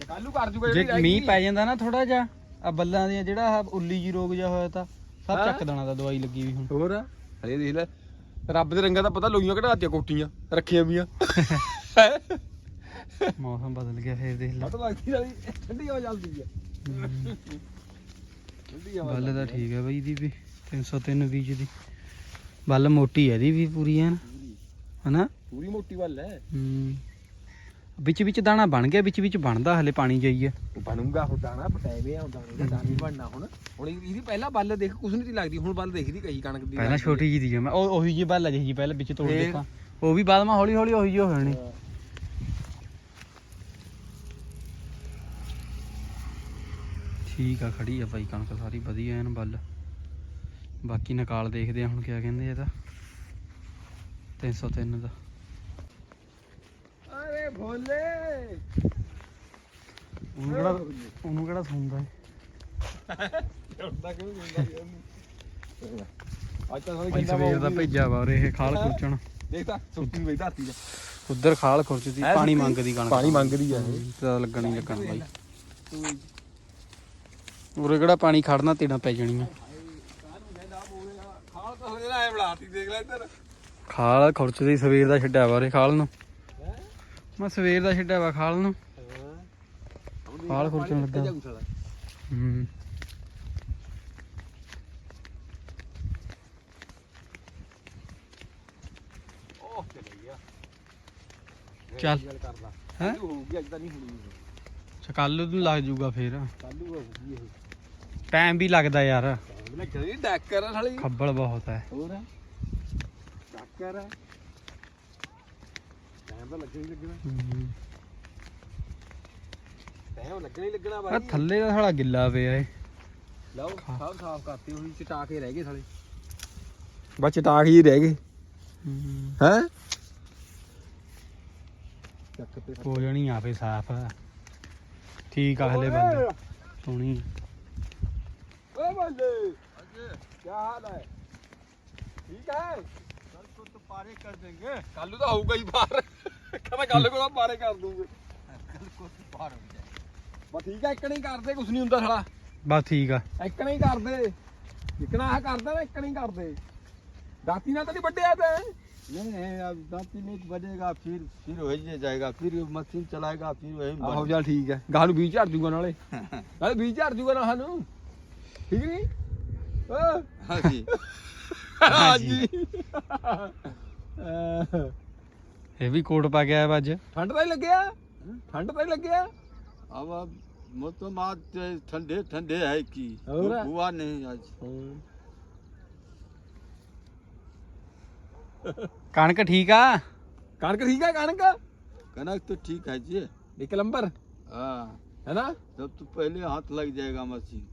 ਕੱਲੂ ਕਰ ਜੂਗਾ ਜੇ ਮੀਂਹ ਪੈ ਜਾਂਦਾ ਨਾ ਥੋੜਾ ਜਿਹਾ ਆ ਬੱਲਾਂ ਦੀਆਂ ਜਿਹੜਾ ਆਹ ਉੱਲੀ ਜੀ ਰੋਗ ਜਿਹਾ ਹੋਇਆ ਤਾਂ ਸਭ ਹਾਂ। ਚੱਕ ਦੇਣਾ ਤਾਂ ਦਵਾਈ ਲੱਗੀ ਵੀ ਹੁਣ। ਹੋਰ? ਹਲੇ ਦੇਖ ਲੈ ਰੱਬ ਦੇ ਰੰਗਾਂ ਦਾ ਪਤਾ ਲੋਈਆਂ ਕਢਾਤੀਆਂ ਕੋਟੀਆਂ ਰੱਖੀਆਂ ਵੀਆਂ ਮੌਸਮ ਬਦਲ ਗਿਆ ਫੇਰ ਦੇਖ ਲੈ। ਮਤ ਲੱਗਦੀ ਵਾਲੀ ਠੰਡੀ ਹਵਾ ਚੱਲਦੀ ਹੈ ਹੂੰ। ਠੰਡੀ ਹਵਾ ਬੱਲ ਤਾਂ ਠੀਕ ਹੈ ਬਈ ਦੀ ਵੀ 303 ਬੀਜ ਦੀ। ਬੱਲ ਮੋਟੀ ਹੈ ਦੀ ਵੀ ਪੂਰੀ ਐਨ ਹਨਾ? ਪੂਰੀ ਮੋਟੀ ਵੱਲ ਹੈ। ਹੂੰ। ਵਿੱਚ ਵਿੱਚ ਦਾਣਾ ਬਣ ਗਿਆ ਵਿੱਚ ਵਿੱਚ ਬਣਦਾ ਹਲੇ ਪਾਣੀ ਜਾਈਏ ਬਣੂਗਾ ਹੁਣ ਦਾਣਾ ਪਟਾਵੇ ਆ ਦਾਣੇ ਦਾ ਦਾਣਾ ਬਣਨਾ ਹੁਣ। ਹੁਣ ਇਹਦੀ ਪਹਿਲਾਂ ਬੱਲ ਦੇਖ ਕੁਛ ਨਹੀਂ ਲੱਗਦੀ ਹੁਣ ਬੱਲ ਦੇਖਦੀ ਕਹੀ ਕਣਕ ਦੀ ਪਹਿਲਾਂ ਛੋਟੀ ਜੀ ਦੀ ਮੈਂ ਉਹ ਉਹੀ ਜੀ ਬੱਲ ਜਿਹੀ ਪਹਿਲਾਂ ਵਿੱਚ ਤੋੜ? ਦੇਖਾਂ। ਉਹ ਵੀ ਬਾਅਦ ਮਾ ਹੌਲੀ ਹੌਲੀ ਉਹੀ ਹੋ ਜਾਣੀ। ਠੀਕ ਆ ਖੜੀ ਆ ਭਾਈ ਕਣਕ ਸਾਰੀ ਵਧੀਆ ਐਨ ਬੱਲ ਬਾਕੀ ਨਕਾਲ ਦੇਖਦੇ ਆ ਹੁਣ ਕਿਆ ਕਹਿੰਦੇ ਇਹਦਾ। 303 ਦਾ। ਅਰੇ ਭੋਲੇ। ਉਹਨੂੰ ਕਿਹੜਾ ਉਹਨੂੰ ਕਿਹੜਾ ਸੁਣਦਾ ਹੈ? ਉੱਡਦਾ ਕਿਉਂ ਜਾਂਦਾ ਅੱਜ ਤਾਂ ਭਾਈ ਸਵੇਰ ਦਾ ਭੇਜਿਆ ਵਾ ਉਰੇ ਇਹ ਖਾਲ ਖੁਰਚਣ। ਦੇਖਤਾ ਸੁੱਕੀ ਹੋਈ ਧਰਤੀ ਤੇ। ਉਧਰ ਖਾਲ ਖੁਰਚਦੀ ਹੈ ਪਾਣੀ ਸੁੱਕੀ? ਮੰਗਦੀ ਕਣਕ। ਪਾਣੀ ਮੰਗਦੀ ਆ ਇਹ। ਹੂੰ, ਤਾਂ ਲੱਗਣ ਹੀ ਲੱਗਣ ਬਾਈ। ਉਰੇ ਕਿਹੜਾ ਪਾਣੀ ਖੜਨਾ ਤੇੜਾ ਪੈ ਜਾਣੀਆਂ। ਖਾਲ ਖੁਰਚਦੀ ਸਵੇਰ ਦਾ ਛੱਡਿਆ ਵਾ ਉਰੇ ਖਾਲ ਨੂੰ। ਮੈਂ ਸਵੇਰ ਦਾ ਛੱਡਿਆ ਵਾ ਖਾਲ ਨੂੰ ਖਾਲ ਖੁਰਚਣ ਲੱਗਾ। ਹੂੰ। ਚਲੇ ਹੈਂ? ਹੋਊਗੀ ਅੱਜ ਤਾਂ ਨਹੀਂ ਹੋਣੀ ਕੱਲ ਨੂੰ ਲੱਗ ਜੂਗਾ ਫੇਰ। ਕੱਲੂ ਹੋਊਗੀ ਇਹ। ਟਾਈਮ ਵੀ ਲੱਗਦਾ ਯਾਰ। ਡੈਕਰ ਸਾਲੀ ਖੱਬਲ ਬਹੁਤ ਹੈ। ਹੋਰ? ਡੈਕਰ ਆ। ਟਾਈਮ ਤਾਂ ਲੱਗਣਾ ਹੀ ਲੱਗਣਾ। ਹੂੰ। ਟਾਈਮ ਲੱਗਣਾ ਹੀ ਲੱਗਣਾ ਆ ਬਾਈ ਥੱਲੇ ਦਾ ਸਾਲਾ ਗਿੱਲਾ ਪਿਆ ਏ। ਲਓ। ਸਭ ਸਾਫ਼ ਕਰਤੀ ਹੋਈ ਚਟਾ ਕੇ ਰਹਿ ਗਏ ਸਾਲੇ। ਬਸ ਚਟਾ ਕੇ ਹੀ ਰਹਿ ਗਏ। ਹੂੰ। ਹੈ? ਚੱਕ ਤੇ ਹੋ ਜਾਣੀ ਆਪੇ ਸਾਫ਼। ਠੀਕ ਆ ਹਲੇ ਬੰਦੇ। ਸੋਹਣੀ। ਓਏ ਬੰਦੇ ਕੀ ਹਾਲ ਹੈ? ਠੀਕ ਹੈ? पारे कर देंगे ਕੱਲੂ ਤਾਂ ਆਊਗਾ ਹੀ ਬਾਹਰ। ਕਹਿੰਦਾ ਕੱਲ ਕੋਲ ਬਾਰੇ ਕਰ ਦੂੰਗੇ। कल को तो पार हो जाए ਬਸ ਠੀਕ ਆ ਇੱਕ ਨਹੀਂ ਕਰਦੇ ਕੁਛ ਨਹੀਂ ਹੁੰਦਾ ਸਾਲਾ। ਬਸ ਠੀਕ ਆ। ਇੱਕ ਨਹੀਂ ਕਰਦੇ। ਇੱਕ ਨਾ ਕਰਦਾ ਇੱਕ ਨਹੀਂ ਕਰਦੇ। ਦਾਤੀ ਨਾਲ ਤਾਂ ਨਹੀਂ ਵੱਡਿਆ ਤੈਂ। नहीं नहीं अब दांती नहीं बढ़ेगा फिर फिर वही जाएगा फिर मशीन चलाएगा फिर वही ਆਹੋ बढ़ेगा। ਚੱਲ ਠੀਕ ਹੈ ਗਾਹ ਨੂੰ ਬੀਜ ਝੜ ਨਾਲੇ। ਨਾਲੇ ਬੀਜ ਝੜ ਜੂਗਾ ਨਾ ਸਾਨੂੰ। ਠੀਕ ਨਹੀਂ हाँ जी ਹਾਂਜੀ। ਜੀ ਇਹ ਵੀ ਕੋਟ ਪਾ ਕੇ ਆਇਆ ਵਾ ਅੱਜ ਠੰਡ ਤਾਂ ਹੀ ਲੱਗਿਆ ਠੰਡ ਤਾਂ ਹੀ ਲੱਗਿਆ अब अब मौसम आज ठंडे ठंडे है कि और? धूप हुआ नहीं आज ਕਣਕ ਠੀਕ ਆ ਕਣਕ ਠੀਕ ਹੈ ਕਣਕ कनक तो ठीक है जी ਇੱਕ ਨੰਬਰ हाँ ਹੈ ਨਾ तब तो पहले हाथ लग जाएगा मशीन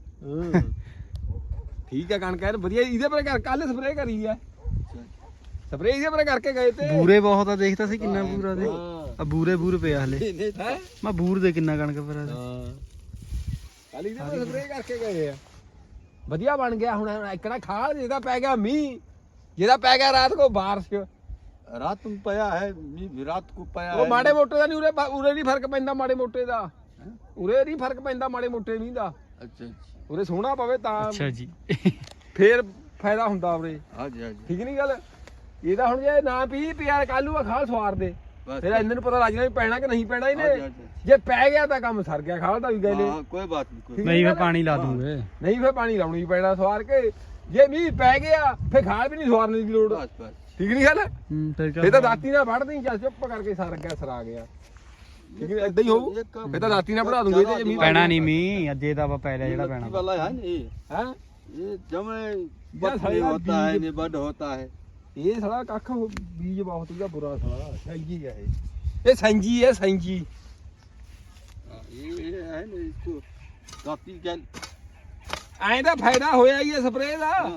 ਠੀਕ ਹੈ ਕਣਕ ਯਾਰ ਵਧੀਆ ਇਹਦੇ ਪਰ ਕਰ ਕੱਲ ਸਪਰੇਅ ਕਰੀ ਹੈ अच्छा। ਸਪਰੇਅ ਇਹਦੇ ਪਰ ਕਰਕੇ ਗਏ ਤੇ ਬੂਰੇ ਬਹੁਤ ਆ ਦੇਖਦਾ ਸੀ ਕਿੰਨਾ ਬੂਰਾ ਦੇ ਹਾਂ ਆ ਬੂਰੇ ਬੂਰ ਪਿਆ ਹਲੇ ਹੈ ਮੈਂ ਬੂਰ ਦੇ ਕਿੰਨਾ ਕਣਕ ਪਰ ਹਾਂ ਕੱਲ ਇਹਦੇ ਪਰ ਸਪਰੇਅ ਕਰਕੇ ਗਏ ਆ ਵਧੀਆ ਬਣ ਗਿਆ ਹੁਣ ਇਕਣਾ ਖਾਲ ਜਿਹਦਾ ਪੈ ਗਿਆ ਮੀਂਹ ਜਿਹਦਾ ਪੈ ਗਿਆ ਰਾਤ ਕੋ ਬਾਰਿਸ਼ रात में पाया है मी भी रात को पाया ਉਹ है ਮਾੜੇ ਮੋਟੇ ਦਾ ਨਹੀਂ ਉਰੇ ਉਰੇ ਨਹੀਂ ਫਰਕ ਪੈਂਦਾ ਮਾੜੇ ਮੋਟੇ ਦਾ ਉਰੇ ਨਹੀਂ ਫਰਕ ਪੈਂਦਾ ਮਾੜੇ ਮੋਟੇ ਨਹੀਂ ਦਾ अच्छा अच्छा ਉਰੇ ਸੋਹਣਾ ਪਵੇ ਤਾਂ ਅੱਛਾ ਜੀ ਫੇਰ ਫਾਇਦਾ ਹੁੰਦਾ ਉਰੇ हाँ जी हाँ जी ਠੀਕ ਨਹੀਂ ਗੱਲ ਇਹਦਾ ਹੁਣ ਜੇ ਨਾ ਪੀ ਪਿਆ ਕੱਲੂ ਆ ਖਾਲ ਸਵਾਰ ਦੇ बस ਫਿਰ ਇਹਨਾਂ ਨੂੰ ਪਤਾ ਲੱਗ ਜਾਣਾ ਵੀ ਪੈਣਾ ਕਿ ਨਹੀਂ ਪੈਣਾ हाँ जी, ਇਹਨੇ हाँ जी। ਜੇ ਪੈ ਗਿਆ ਤਾਂ ਕੰਮ ਸਰ ਗਿਆ ਖਾਲ ਦਾ ਵੀ ਗਏ ਨੇ हाँ, कोई बात नहीं कोई ਨਹੀਂ ਫੇ ਪਾਣੀ ਲਾ ਦੂੰਗੇ ਨਹੀਂ ਫਿਰ ਪਾਣੀ ਲਾਉਣੀ ਪੈਣਾ ਸਵਾਰ ਕੇ ਜੇ ਮੀਂਹ ਪੈ ਗਿਆ ਫਿਰ ਖਾਲ ਵੀ ਨਹੀਂ ਸਵਾਰਨੇ ਦੀ ਲੋੜ बस बस ਠੀਕ ਨਹੀਂ ਗੱਲ ਹੂੰ ਫਿਰ ਇਹ ਤਾਂ ਦਾਤੀ ਨਾਲ ਵੜਦੀ ਚੱਲ ਚੁੱਪ ਕਰਕੇ ਸਰ ਗਿਆ ਸਰਾ ਗਿਆ ਠੀਕ ਹੈ ਇਦਾਂ ਹੀ ਹੋਊ एक का- ਇਹ ਤਾਂ ਦਾਤੀ ਨਾਲ ਬਣਾ ਦੂੰਗੇ ਤੇ ਮੀਂਹ ਪੈਣਾ ਨਹੀਂ ਮੀ ਅੱਜੇ ਤਾਂ ਆਪਾਂ ਪੈ ਲਿਆ ਜਿਹੜਾ लत्ती ਪੈਣਾ वाला है ना ये ਹੈ ये जमे यार बट साला होता है बीज- नहीं बड होता है ਇਹ ਸਾਲਾ ਕੱਖ ਬੀਜ ਬਹੁਤ ਹੀ ਬੁਰਾ ਸਾਲਾ ਸੈਂਜੀ ਹੈ ਇਹ ਇਹ ਸੈਂਜੀ ਹੈ ਸੈਂਜੀ हाँ, ये ये है ना इसको दाती क्या ਐਂ ਦਾ ਫਾਇਦਾ ਹੋਇਆ ਹੀ ਹੈ ਸਪਰੇਅ ਦਾ हाँ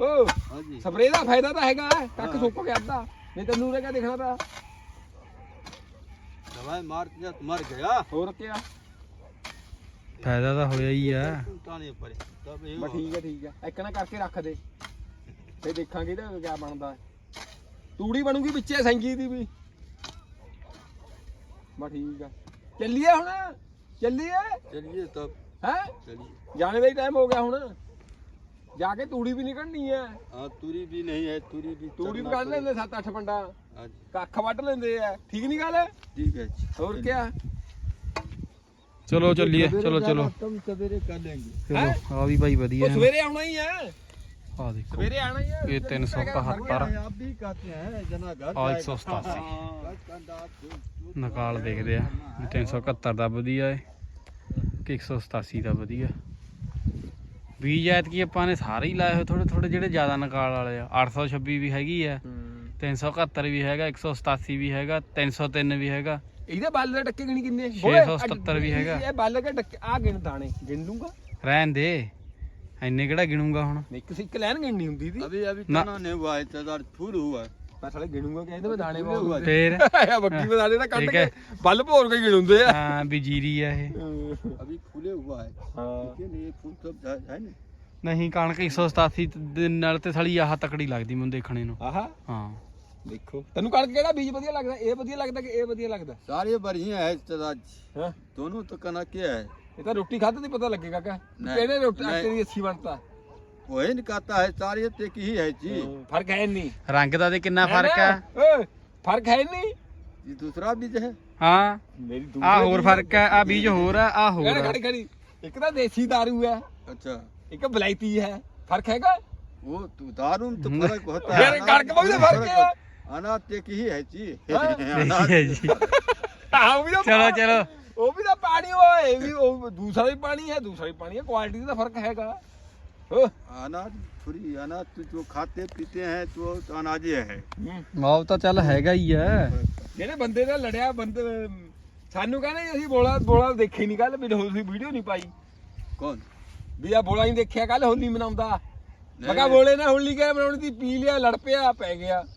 ਓ हाँ जी ਸਪਰੇਅ ਦਾ ਫਾਇਦਾ ਤਾਂ ਹੈਗਾ ਹੈ, ਕੱਖ ਹਾਂ। ਸੁੱਕ ਗਿਆ ਅੱਧਾ ਨਹੀਂ ਤੈਨੂੰ ਉਰੇ ਕਿਆ ਦਿਖਣਾ ਤਾਂ दवाई मार दिया तो मर गया ਹੋਰ ਕਿਆ ਫਾਇਦਾ ਤਾਂ ਹੋਇਆ ਹੀ ਆ उठाने पड़े तब ये ਬਸ ਠੀਕ ਹੈ ਠੀਕ ਹੈ ਇੱਕ ਨਾ ਕਰਕੇ ਰੱਖ ਦੇ ਤੇ ਦੇਖਾਂਗੇ ਇਹਦਾ ਕਿਆ ਬਣਦਾ ਹੈ। ਤੂੜੀ ਬਣੂਗੀ ਵਿੱਚੇ ਸੈਂਜੀ ਦੀ ਵੀ ਬਸ ਠੀਕ ਆ ਚੱਲੀਏ ਹੁਣ ਚੱਲੀਏ चलिए तब ਹੈ चलिए ਜਾਣੇ ਦਾ ਹੀ ਟਾਈਮ ਹੋ ਗਿਆ ਹੁਣ ਜਾ ਕੇ ਤੂੜੀ ਵੀ ਨਿਕਲਣੀ ਹੈ हाँ तूरी भी नहीं है तूरी भी ਤੂੜੀ ਵੀ करना ਕੱਢ ਲੈਂਦੇ 7-8 ਪੰਡਾ पड़ेगा। हाँ जी ਕੱਖ ਵੱਢ ਲੈਂਦੇ ਆ ਠੀਕ ਨਹੀਂ ਗੱਲ ठीक है जी ਹੋਰ ਕਿਆ ਚਲੋ ਚੱਲੀਏ सवेरे ਚਲੋ जाना, ਚਲੋ तब सवेरे कर लेंगे ਚਲੋ ਆ ਵੀ ਭਾਈ ਵਧੀਆ ਉਹ ਸਵੇਰੇ ਆਉਣਾ ਹੀ ਹੈ ਆ ਦੇਖੋ ਸਵੇਰੇ ਆਣਾ ਹੀ ਹੈ ਇਹ 371 आप भी कहते हैं जना घर ਆ जाएगा। 187 बस कंधा, धूप, धूप, ਨਕਾਲ ਦੇਖਦੇ ਆ ਵੀ 371 ਦਾ ਵਧੀਆ ਏ ਕਿ 187 ਦਾ ਵਧੀਆ ਬੀਜ ਐਤਕੀ ਆਪਾਂ ਨੇ ਸਾਰੇ ਹੀ ਲਾਏ ਹੋਏ ਥੋੜੇ ਥੋੜੇ ਜਿਹੜੇ ਜ਼ਿਆਦਾ ਨਕਾਲ ਵਾਲੇ ਆ 826 ਵੀ ਹੈਗੀ ਆ 371 ਵੀ ਹੈਗਾ 187 ਵੀ ਹੈਗਾ 303 ਵੀ ਹੈਗਾ ਇਹਦੇ ਬੱਲ ਦੇ ਟੱਕੇ ਗਿਣੀ ਕਿੰਨੇ 677 ਵੀ ਹੈਗਾ। ਇਹ ਬੱਲ ਦੇ ਟੱਕੇ ਆ ਗਿਣ ਦਾਣੇ ਗਿਣ ਲੂੰਗਾ ਰਹਿਣ ਦੇ ਇੰਨੇ ਕਿਹੜਾ ਗਿਣੂਗਾ ਹੁਣ ਇੱਕ ਸਿੱਕ ਲੈਣ ਗਿਣਨੀ ਹੁੰਦੀ ਸੀ अभी अभी ना। तना नहीं हुआ है तेजार फूल हुआ है ਮੈਂ ਸਾਲੇ ਗਿਣੂਗਾ ਕਿ ਇਹਦੇ ਵਿੱਚ ਦਾਣੇ ਫੁੱਲੇ ਬਹੁਤ ਹੋਏ। ਫੇਰ ਆ ਬੱਗੀ ਦੇ ਦਾਣੇ ਤਾਂ ਕੱਢ ਠੀਕ ਕੇ ਹੈ। ਬੱਲ ਭੋਰ ਕੇ ਗਿਣੂੰਦੇ ਆ ਹਾਂ ਵੀ ਜੀਰੀ ਆ ਇਹ अभी फूले हुआ है ਹਾਂ ठीक है ना ये फूल सब है है ना ਨਹੀਂ ਕਣਕ 187 ਦੇ ਨਾਲ ਤੇ ਸਾਲੀ ਆਹ ਤਕੜੀ ਲੱਗਦੀ ਮੈਨੂੰ ਦੇਖਣੇ ਨੂੰ ਆਹਾ ਹਾਂ ਦੇਖੋ ਤੈਨੂੰ ਕਣਕ ਕਿਹੜਾ ਬੀਜ ਵਧੀਆ ਲੱਗਦਾ ਇਹ ਵਧੀਆ ਲੱਗਦਾ ਕਿ ਇਹ ਵਧੀਆ ਲੱਗਦਾ सारे बढ़िया है तेजार ਹਾਂ दोनों तो कना के है ਇਹ ਤਾਂ ਰੋਟੀ ਖਾਧੇ ਦੀ ਪਤਾ ਲੱਗੇਗਾ ਕਿ ਨਹੀਂ, ਕਿਹੜੇ ਰੋਟੀ ਨਹੀਂ। ਆਟੇ ਦੀ ਅੱਛੀ ਬਣਦਾ वही नहीं कहता है सारे एक ही है जी ਫਰਕ ਹੈ ਨਹੀਂ ਰੰਗ ਦਾ ਤੇ ਕਿੰਨਾ ਫਰਕ ਆ ਓਏ ਫਰਕ ਹੈ ਨਹੀਂ ये दूसरा बीज है ਹਾਂ ਮੇਰੀ ਆ ਹੋਰ ਫਰਕ ਆ ਆ ਬੀਜ ਹੋਰ ਆ ਆ ਹੋਰ ਆ ਖੜੀ ਖੜੀ ਇੱਕ ਤਾਂ ਦੇਸੀ दारू ਹੈ अच्छा ਇੱਕ ਬਲੈਤੀ ਹੈ ਫਰਕ ਹੈਗਾ वो तो दारू में तो फर्क होता फिर है कणक में भी तो फर्क है। अनाज एक ही है जी हाँ? अनाज ਹੈ ਜੀ ਆਹ ਵੀ ਤਾਂ ਚਲੋ ਚਲੋ ਉਹ ਵੀ ਤਾਂ ਪਾਣੀ ਹੋਏ ਇਹ ਵੀ ਉਹ ਦੂਸਰਾ ਵੀ ਪਾਣੀ ਹੈ ਦੂਸਰਾ ਵੀ ਪਾਣੀ ਹੈ ਕੁਆਲਿਟੀ ਦਾ ਫਰਕ ਹੈਗਾ ਓ अनाज थोड़ी अनाज तो जो खाते पीते हैं तो अनाज ही है ਮਾਉ ਤਾਂ ਚੱਲ ਹੈਗਾ ਹੀ ਆ ਜਿਹੜੇ ਬੰਦੇ ਨਾਲ ਲੜਿਆ ਬੰਦੇ ਸਾਨੂੰ ਕਹਿੰਦੇ ਅਸੀਂ ਬੋਲਾ ਬੋਲਾ ਦੇਖੇ ਨਹੀਂ ਕੱਲ ਵੀ ਤੁਸੀਂ ਵੀਡੀਓ ਨਹੀਂ ਪਾਈ कौन ਵੀ ਆ ਬੋਲਾ ਨਹੀਂ ਦੇਖਿਆ ਕੱਲ ਹੋਲੀ ਮਨਾਉਂਦਾ नहीं, ਮੈਂ ਕਿਹਾ ਬੋਲੇ ਨਾ ਹੋਲੀ ਕਿਆ ਮਨਾਉਣੀ ਸੀ ਪੀ ਲਿਆ ਲੜ ਪਿਆ ਪੈ ਗਿਆ ल-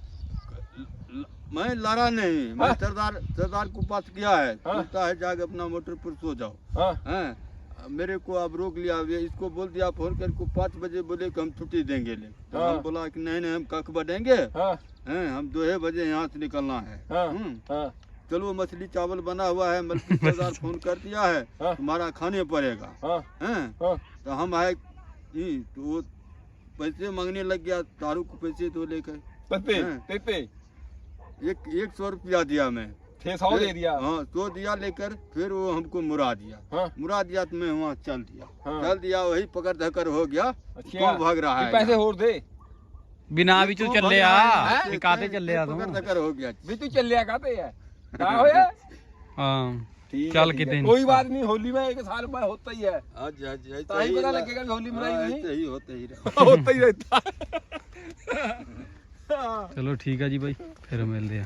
मैं लड़ा नहीं। मैं हाँ। सरदार सरदार को पास किया है। हाँ। सोचता है जाके अपना मोटर पर सो जाओ। हैं। मेरे को आप रोक लिया इसको बोल दिया फ़ोन करके पाँच बजे बोले कि हम छुट्टी देंगे ले। तो हम बोला कि नहीं नहीं हम कख बढ़ेंगे हैं। हम दो बजे यहाँ से निकलना है। हम्म। चलो मछली चावल बना हुआ है सरदार फ़ोन कर दिया है तुम्हारा खाने पड़ेगा। हैं। तो हम आए तो पैसे मांगने लग गया दारू को पैसे तो लेकर। एक एक सौ रुपया दिया मैं। छह सौ दे दिया? हाँ सौ दिया लेकर फिर वो हमको मुरा दिया। हाँ? मुरा दिया तो मैं वहाँ चल दिया। हाँ? चल दिया वही पकड़ धकर हो गया। अच्छा। तो भाग रहा है पैसे और दे। बिना भी तू चल लिया? हाँ। काते चल लिया पकड़ हो गया। भी तू चल काते है? क्या होया हाँ। चल के कोई बात नहीं होली में एक साल में होता ही है। तो पता लगेगा होली में हाँ, होता ही होता ही रहता। ਚਲੋ ਠੀਕ ਆ ਜੀ ਬਾਈ ਫਿਰ ਮਿਲਦੇ ਆ।